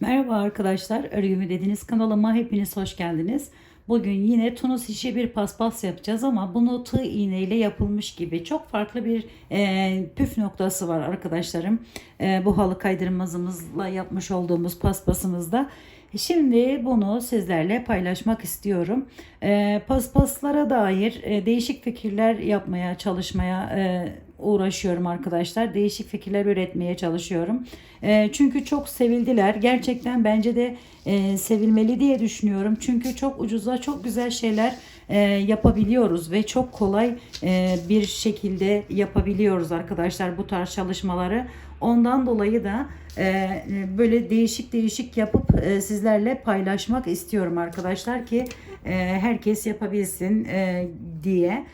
Merhaba arkadaşlar, Örgümü Dediniz kanalıma hepiniz hoş geldiniz. Bugün yine tunus işi bir paspas yapacağız ama bunu tığ iğneyle yapılmış gibi çok farklı bir e, püf noktası var arkadaşlarım. E, bu halı kaydırmazımızla yapmış olduğumuz paspasımızda. Şimdi bunu sizlerle paylaşmak istiyorum. E, paspaslara dair e, değişik fikirler yapmaya çalışmaya e, uğraşıyorum arkadaşlar. Değişik fikirler üretmeye çalışıyorum. E, çünkü çok sevildiler. Gerçekten bence de e, sevilmeli diye düşünüyorum. Çünkü çok ucuza çok güzel şeyler e, yapabiliyoruz ve çok kolay e, bir şekilde yapabiliyoruz arkadaşlar bu tarz çalışmaları. Ondan dolayı da e, böyle değişik değişik yapıp e, sizlerle paylaşmak istiyorum arkadaşlar ki e, herkes yapabilsin e, diye.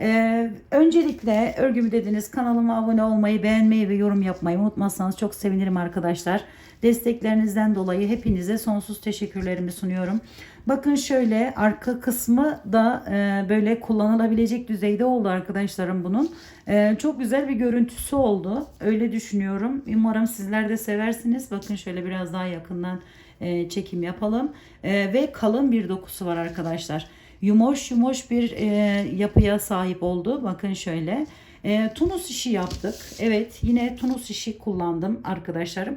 Ee, öncelikle örgümü dediniz kanalıma abone olmayı, beğenmeyi ve yorum yapmayı unutmazsanız çok sevinirim arkadaşlar. Desteklerinizden dolayı hepinize sonsuz teşekkürlerimi sunuyorum. Bakın şöyle arka kısmı da e, böyle kullanılabilecek düzeyde oldu arkadaşlarım bunun. E, çok güzel bir görüntüsü oldu. Öyle düşünüyorum. Umarım sizler de seversiniz. Bakın şöyle biraz daha yakından e, çekim yapalım. E, ve kalın bir dokusu var arkadaşlar yumuş yumuş bir e, yapıya sahip oldu. Bakın şöyle. E, tunus işi yaptık. Evet yine tunus işi kullandım arkadaşlarım.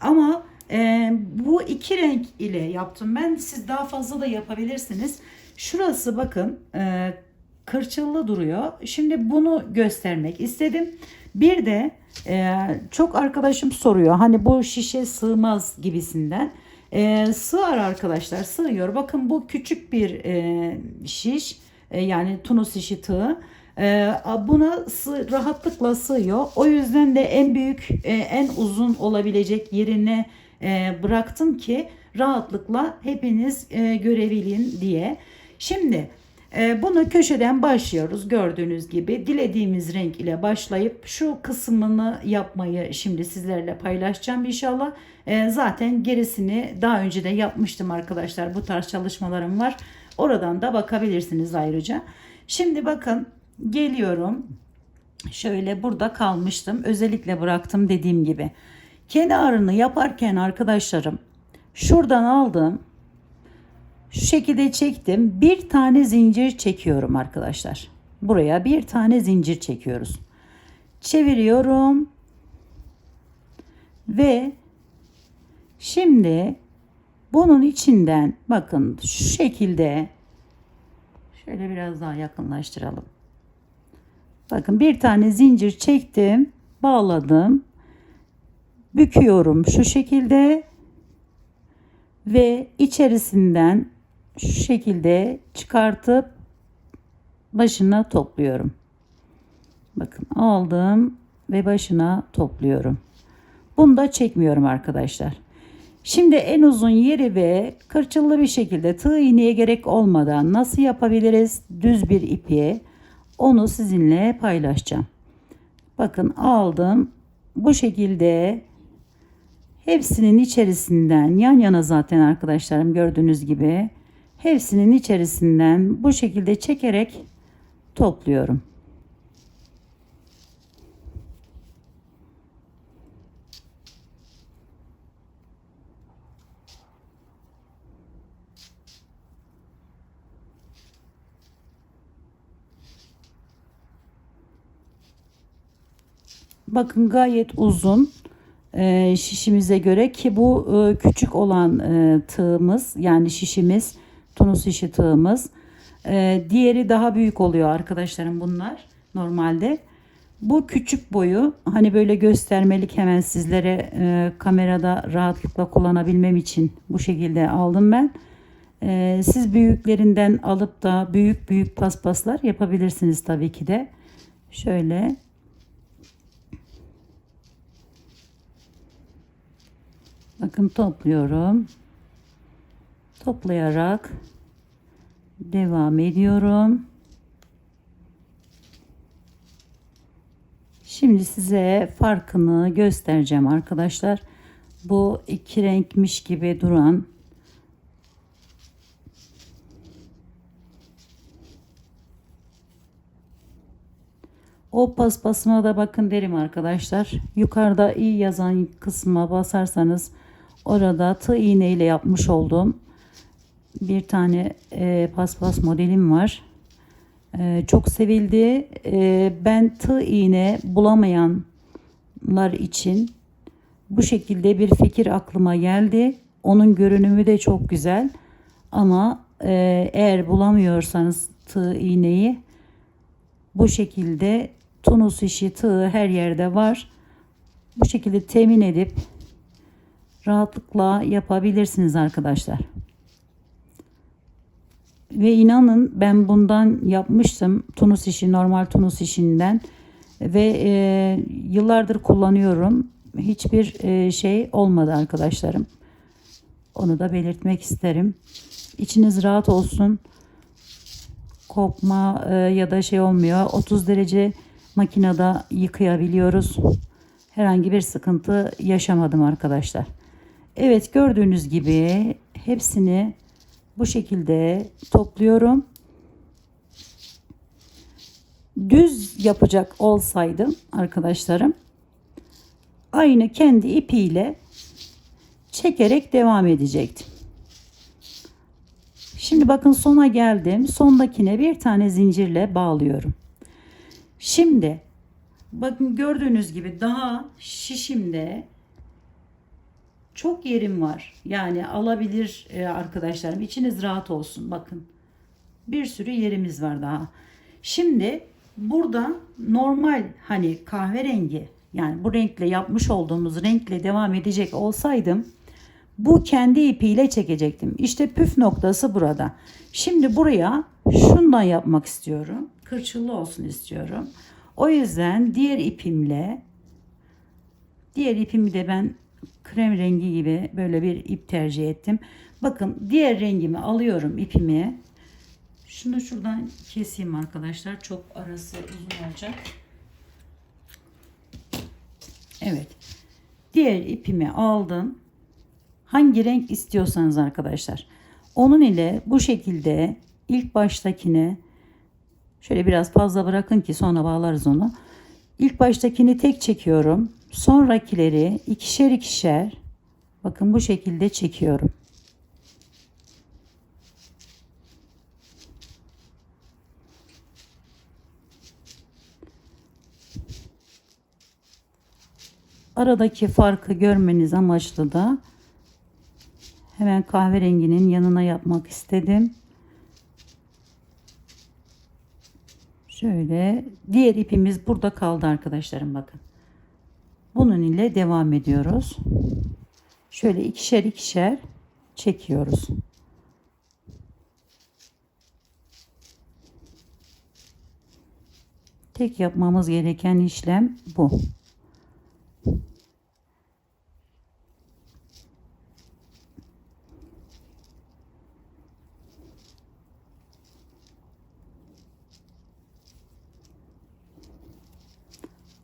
Ama e, bu iki renk ile yaptım ben. Siz daha fazla da yapabilirsiniz. Şurası bakın e, kırçıllı duruyor. Şimdi bunu göstermek istedim. Bir de e, çok arkadaşım soruyor. Hani bu şişe sığmaz gibisinden. E, sığar arkadaşlar sığıyor. Bakın bu küçük bir e, şiş e, yani tunus işi tığı. E, buna sığ, rahatlıkla sığıyor. O yüzden de en büyük e, en uzun olabilecek yerine e, bıraktım ki rahatlıkla hepiniz e, görebilin diye. Şimdi bunu köşeden başlıyoruz gördüğünüz gibi dilediğimiz renk ile başlayıp şu kısmını yapmayı şimdi sizlerle paylaşacağım inşallah. E, zaten gerisini daha önce de yapmıştım arkadaşlar bu tarz çalışmalarım var. Oradan da bakabilirsiniz ayrıca. Şimdi bakın geliyorum. Şöyle burada kalmıştım. Özellikle bıraktım dediğim gibi. Kenarını yaparken arkadaşlarım şuradan aldım şu şekilde çektim. Bir tane zincir çekiyorum arkadaşlar. Buraya bir tane zincir çekiyoruz. Çeviriyorum. Ve şimdi bunun içinden bakın şu şekilde şöyle biraz daha yakınlaştıralım. Bakın bir tane zincir çektim, bağladım. Büküyorum şu şekilde ve içerisinden şu şekilde çıkartıp başına topluyorum. Bakın aldım ve başına topluyorum. Bunu da çekmiyorum arkadaşlar. Şimdi en uzun yeri ve kırçıllı bir şekilde tığ iğneye gerek olmadan nasıl yapabiliriz düz bir ipi onu sizinle paylaşacağım. Bakın aldım. Bu şekilde hepsinin içerisinden yan yana zaten arkadaşlarım gördüğünüz gibi hepsinin içerisinden bu şekilde çekerek topluyorum. Bakın gayet uzun e, şişimize göre ki bu e, küçük olan e, tığımız yani şişimiz tunus işi tığımız. E, diğeri daha büyük oluyor arkadaşlarım bunlar normalde. Bu küçük boyu hani böyle göstermelik hemen sizlere e, kamerada rahatlıkla kullanabilmem için bu şekilde aldım ben. E, siz büyüklerinden alıp da büyük büyük paspaslar yapabilirsiniz tabii ki de. Şöyle Bakın topluyorum. Toplayarak devam ediyorum. Şimdi size farkını göstereceğim arkadaşlar. Bu iki renkmiş gibi duran O paspasıma da bakın derim arkadaşlar. Yukarıda iyi yazan kısma basarsanız orada tığ iğne ile yapmış olduğum bir tane e, paspas modelim var. E, çok sevildi. E, ben tığ iğne bulamayanlar için bu şekilde bir fikir aklıma geldi. Onun görünümü de çok güzel. Ama e, eğer bulamıyorsanız tığ iğneyi bu şekilde tunus işi tığı her yerde var. Bu şekilde temin edip rahatlıkla yapabilirsiniz arkadaşlar. Ve inanın ben bundan yapmıştım tunus işi normal tunus işinden ve e, yıllardır kullanıyorum. Hiçbir e, şey olmadı arkadaşlarım. Onu da belirtmek isterim. İçiniz rahat olsun. Kopma e, ya da şey olmuyor. 30 derece makinede yıkayabiliyoruz. Herhangi bir sıkıntı yaşamadım arkadaşlar. Evet gördüğünüz gibi hepsini bu şekilde topluyorum. Düz yapacak olsaydım arkadaşlarım aynı kendi ipiyle çekerek devam edecektim. Şimdi bakın sona geldim. Sondakine bir tane zincirle bağlıyorum. Şimdi bakın gördüğünüz gibi daha şişimde çok yerim var. Yani alabilir e, arkadaşlarım. İçiniz rahat olsun. Bakın. Bir sürü yerimiz var daha. Şimdi burada normal hani kahverengi yani bu renkle yapmış olduğumuz renkle devam edecek olsaydım bu kendi ipiyle çekecektim. İşte püf noktası burada. Şimdi buraya şundan yapmak istiyorum. Kırçıllı olsun istiyorum. O yüzden diğer ipimle diğer ipimi de ben krem rengi gibi böyle bir ip tercih ettim. Bakın diğer rengimi alıyorum ipimi. Şunu şuradan keseyim arkadaşlar. Çok arası uzun olacak. Evet. Diğer ipimi aldım. Hangi renk istiyorsanız arkadaşlar. Onun ile bu şekilde ilk baştakine şöyle biraz fazla bırakın ki sonra bağlarız onu. İlk baştakini tek çekiyorum. Sonrakileri ikişer ikişer bakın bu şekilde çekiyorum. Aradaki farkı görmeniz amaçlı da hemen kahverenginin yanına yapmak istedim. Şöyle diğer ipimiz burada kaldı arkadaşlarım bakın. Bunun ile devam ediyoruz. Şöyle ikişer ikişer çekiyoruz. Tek yapmamız gereken işlem bu.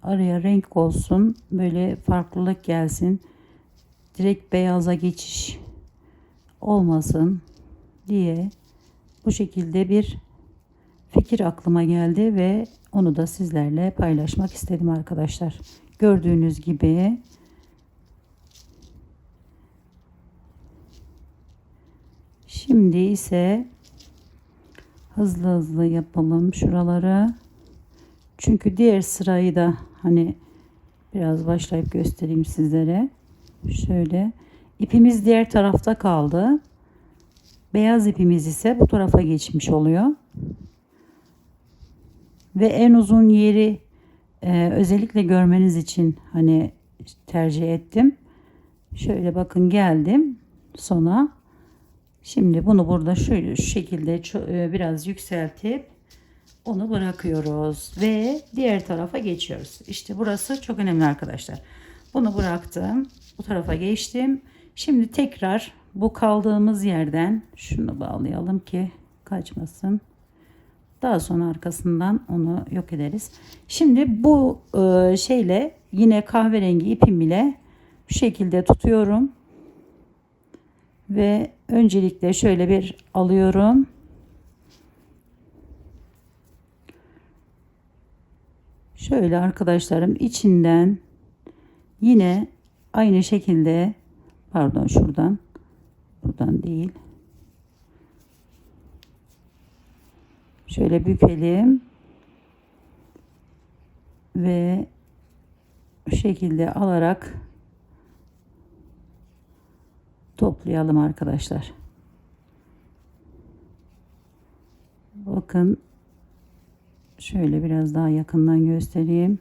Araya renk olsun böyle farklılık gelsin direkt beyaza geçiş olmasın diye bu şekilde bir fikir aklıma geldi ve onu da sizlerle paylaşmak istedim arkadaşlar. Gördüğünüz gibi şimdi ise hızlı hızlı yapalım şuraları. Çünkü diğer sırayı da hani biraz başlayıp göstereyim sizlere. Şöyle ipimiz diğer tarafta kaldı. Beyaz ipimiz ise bu tarafa geçmiş oluyor. Ve en uzun yeri e, özellikle görmeniz için hani tercih ettim. Şöyle bakın geldim sona. Şimdi bunu burada şu, şu şekilde e, biraz yükseltip onu bırakıyoruz ve diğer tarafa geçiyoruz. İşte burası çok önemli arkadaşlar. Bunu bıraktım. Bu tarafa geçtim. Şimdi tekrar bu kaldığımız yerden şunu bağlayalım ki kaçmasın. Daha sonra arkasından onu yok ederiz. Şimdi bu e, şeyle yine kahverengi ipim ile bu şekilde tutuyorum. Ve öncelikle şöyle bir alıyorum. Şöyle arkadaşlarım içinden yine aynı şekilde Pardon şuradan. Buradan değil. Şöyle bükelim. Ve bu şekilde alarak toplayalım arkadaşlar. Bakın şöyle biraz daha yakından göstereyim.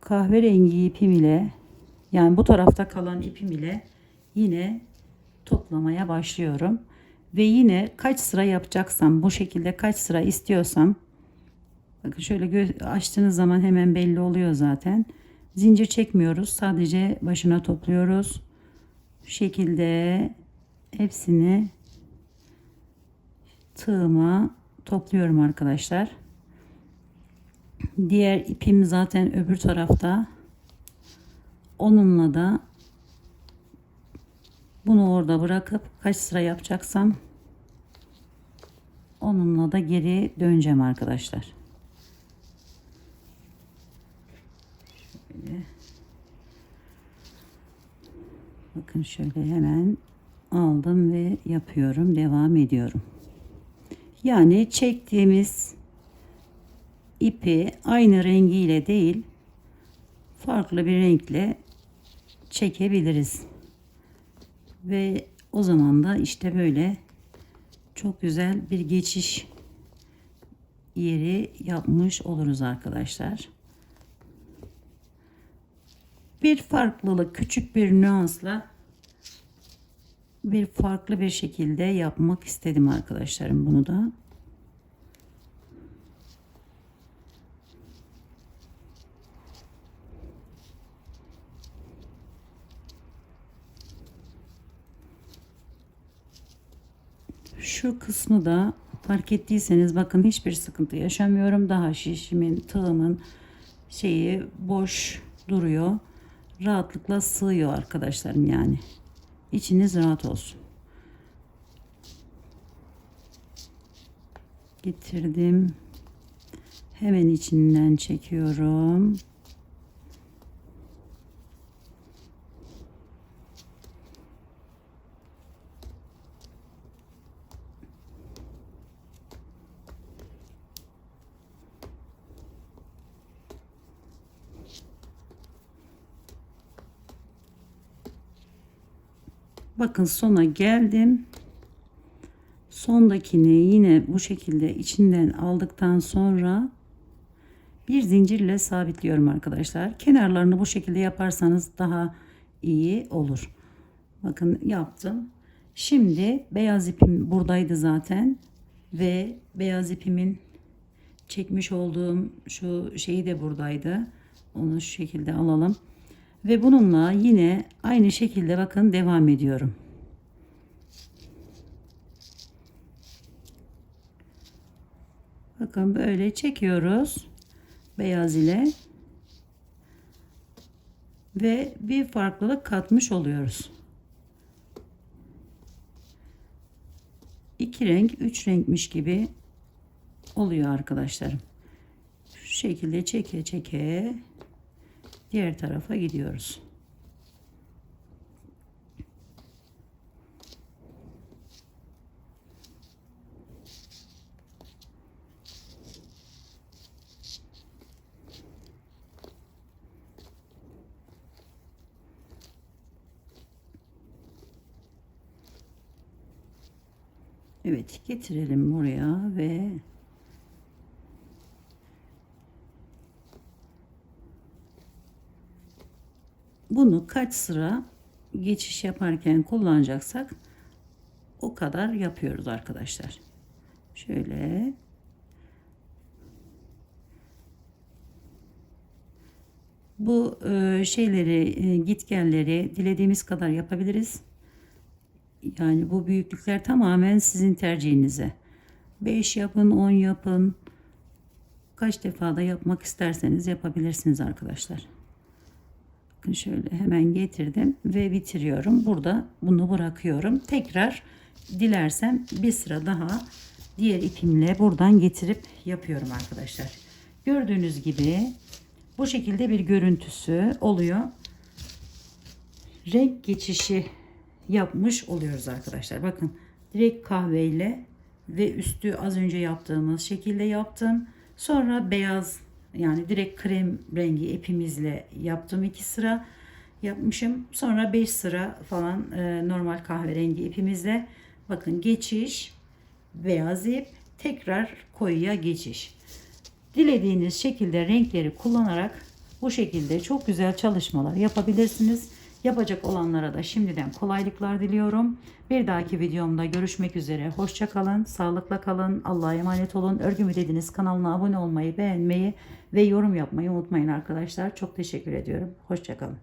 Kahverengi ipim ile yani bu tarafta kalan ipim ile yine toplamaya başlıyorum. Ve yine kaç sıra yapacaksam bu şekilde kaç sıra istiyorsam bakın şöyle açtığınız zaman hemen belli oluyor zaten. Zincir çekmiyoruz. Sadece başına topluyoruz. Bu şekilde hepsini tığıma topluyorum arkadaşlar. Diğer ipim zaten öbür tarafta. Onunla da bunu orada bırakıp kaç sıra yapacaksam onunla da geri döneceğim arkadaşlar. Şöyle. Bakın şöyle hemen aldım ve yapıyorum. Devam ediyorum. Yani çektiğimiz ipi aynı rengiyle değil farklı bir renkle çekebiliriz. Ve o zaman da işte böyle çok güzel bir geçiş yeri yapmış oluruz arkadaşlar. Bir farklılık, küçük bir nüansla bir farklı bir şekilde yapmak istedim arkadaşlarım bunu da. Şu kısmı da fark ettiyseniz bakın hiçbir sıkıntı yaşamıyorum. Daha şişimin, tığımın şeyi boş duruyor. Rahatlıkla sığıyor arkadaşlarım yani. İçiniz rahat olsun. Getirdim. Hemen içinden çekiyorum. Bakın sona geldim. Sondakini yine bu şekilde içinden aldıktan sonra bir zincirle sabitliyorum arkadaşlar. Kenarlarını bu şekilde yaparsanız daha iyi olur. Bakın yaptım. Şimdi beyaz ipim buradaydı zaten ve beyaz ipimin çekmiş olduğum şu şeyi de buradaydı. Onu şu şekilde alalım. Ve bununla yine aynı şekilde bakın devam ediyorum. Bakın böyle çekiyoruz beyaz ile ve bir farklılık katmış oluyoruz. İki renk, üç renkmiş gibi oluyor arkadaşlarım. Şu şekilde çeke çeke diğer tarafa gidiyoruz. Evet getirelim buraya ve bunu kaç sıra geçiş yaparken kullanacaksak o kadar yapıyoruz arkadaşlar. Şöyle bu e, şeyleri e, gitgelleri dilediğimiz kadar yapabiliriz. Yani bu büyüklükler tamamen sizin tercihinize. 5 yapın, 10 yapın. Kaç defa da yapmak isterseniz yapabilirsiniz arkadaşlar. Şöyle hemen getirdim ve bitiriyorum. Burada bunu bırakıyorum. Tekrar dilersem bir sıra daha diğer ipimle buradan getirip yapıyorum arkadaşlar. Gördüğünüz gibi Bu şekilde bir görüntüsü oluyor. Renk geçişi yapmış oluyoruz arkadaşlar. Bakın direkt kahveyle ve üstü az önce yaptığımız şekilde yaptım. Sonra beyaz yani direkt krem rengi ipimizle yaptım iki sıra yapmışım. Sonra 5 sıra falan e, normal kahverengi ipimizle bakın geçiş beyaz ip tekrar koyuya geçiş. Dilediğiniz şekilde renkleri kullanarak bu şekilde çok güzel çalışmalar yapabilirsiniz. Yapacak olanlara da şimdiden kolaylıklar diliyorum. Bir dahaki videomda görüşmek üzere. Hoşça kalın, sağlıkla kalın, Allah'a emanet olun. Örgü mü dediniz kanalına abone olmayı, beğenmeyi ve yorum yapmayı unutmayın arkadaşlar. Çok teşekkür ediyorum. Hoşça kalın.